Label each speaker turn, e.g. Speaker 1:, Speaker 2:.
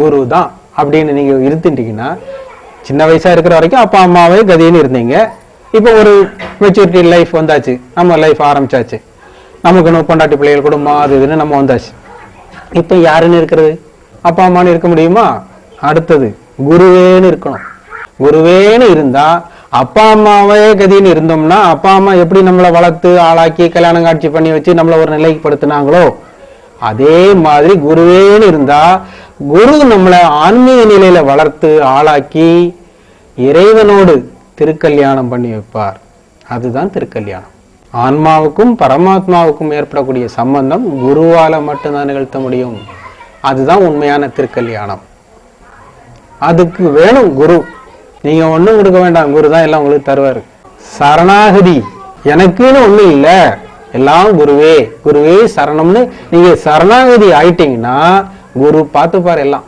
Speaker 1: குரு தான் அப்படின்னு நீங்கள் இருந்துட்டீங்கன்னா சின்ன வயசாக இருக்கிற வரைக்கும் அப்பா அம்மாவே கதின்னு இருந்தீங்க. இப்போ ஒரு மெச்சூரிட்டி லைஃப் வந்தாச்சு. நம்ம லைஃப் ஆரம்பிச்சாச்சு. நமக்குன்னு பொண்டாட்டி பிள்ளைகள் குடும்பம் அது இதுன்னு நம்ம வந்தாச்சு. இப்போ யாருன்னு இருக்கிறது? அப்பா அம்மான்னு இருக்க முடியுமா? அடுத்தது குருவேன்னு இருக்கணும். குருவேன்னு இருந்தால் அப்பா அம்மாவே கதின்னு இருந்தோம்னா அப்பா அம்மா எப்படி நம்மளை வளர்த்து ஆளாக்கி கல்யாணம் காட்சி பண்ணி வச்சு நம்மளை ஒரு நிலைக்கு படுத்துனாங்களோ அதே மாதிரி குருவேன்னு இருந்தால் குரு நம்மளை ஆன்மீக நிலையில வளர்த்து ஆளாக்கி இறைவனோடு திருக்கல்யாணம் பண்ணி வைப்பார். அதுதான் திருக்கல்யாணம். ஆன்மாவுக்கும் பரமாத்மாவுக்கும் ஏற்படக்கூடிய சம்பந்தம் குருவால மட்டும்தான் நிகழ்த்த முடியும். அதுதான் உண்மையான திருக்கல்யாணம். அதுக்கு வேணும் குரு. நீங்க ஒண்ணும் கொடுக்க வேண்டாம். குரு தான் எல்லாம் உங்களுக்கு தருவாரு. சரணாகதி. எனக்குன்னு ஒண்ணும் இல்ல. எல்லாம் குருவே. குருவே சரணம்னு நீங்க சரணாகதி ஆயிட்டீங்கன்னா குரு பார்த்துப்பார் எல்லாம்.